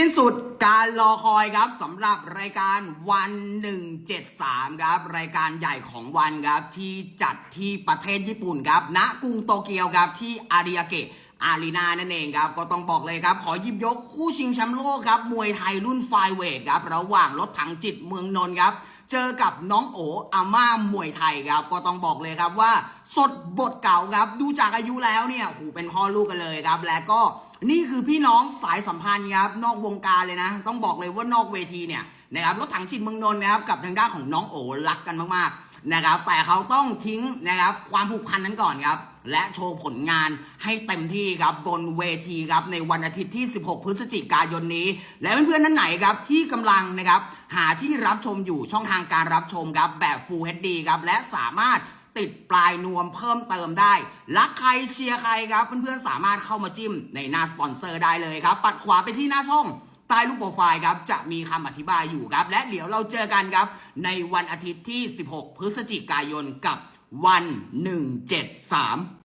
สิ้นสุดการรอคอยครับสำหรับรายการวัน 173 ครับ รายการใหญ่ของวันครับ ที่จัดที่ประเทศญี่ปุ่นครับณกรุงโตเกียวครับที่อาริยาเกะอารีนานั่นเองครับ ก็ต้องบอกเลยครับ ขอหยิบยกคู่ชิงแชมป์โลกครับ มวยไทยรุ่นไฟเวทครับ ระหว่างรถถังจิตเมืองนนท์ครับ เจอกับน้องโออาม่ามวยไทยครับ ก็ต้องบอกเลยครับว่า สดบทเก่าครับ ดูจากอายุแล้วเนี่ยหูเป็นพ่อลูกกันเลยครับ และก็นี่คือพี่น้องสายสัมพันธ์ครับนอกวงการเลยนะ ต้องบอกเลยว่านอกเวทีเนี่ยนะครับรถถังจิตเมืองนนท์นะครับกับทางด้านของน้องโอรักกันมากๆ นะครับ แต่เขาต้องทิ้งนะครับความผูกพันนั้นก่อนครับ และโชว์ผลงานให้เต็มที่ครับบนเวทีครับในวันอาทิตย์ที่ 16 พฤศจิกายนนี้ และเพื่อนๆท่านไหนครับที่กำลังนะครับหาที่รับชมอยู่ช่องทางการรับชมครับแบบ Full HD ครับและสามารถติดปลายนวมเพิ่มเติมได้รักใครเชียร์ใครครับ เพื่อนๆสามารถเข้ามาจิ้มในหน้าสปอนเซอร์ได้เลยครับ ปัดขวาไปที่หน้าช่อง ใต้รูปโปรไฟล์ครับจะมีคำอธิบายอยู่ครับ และเดี๋ยวเราเจอกันครับ ในวันอาทิตย์ที่ 16 พฤศจิกายนกับวัน 173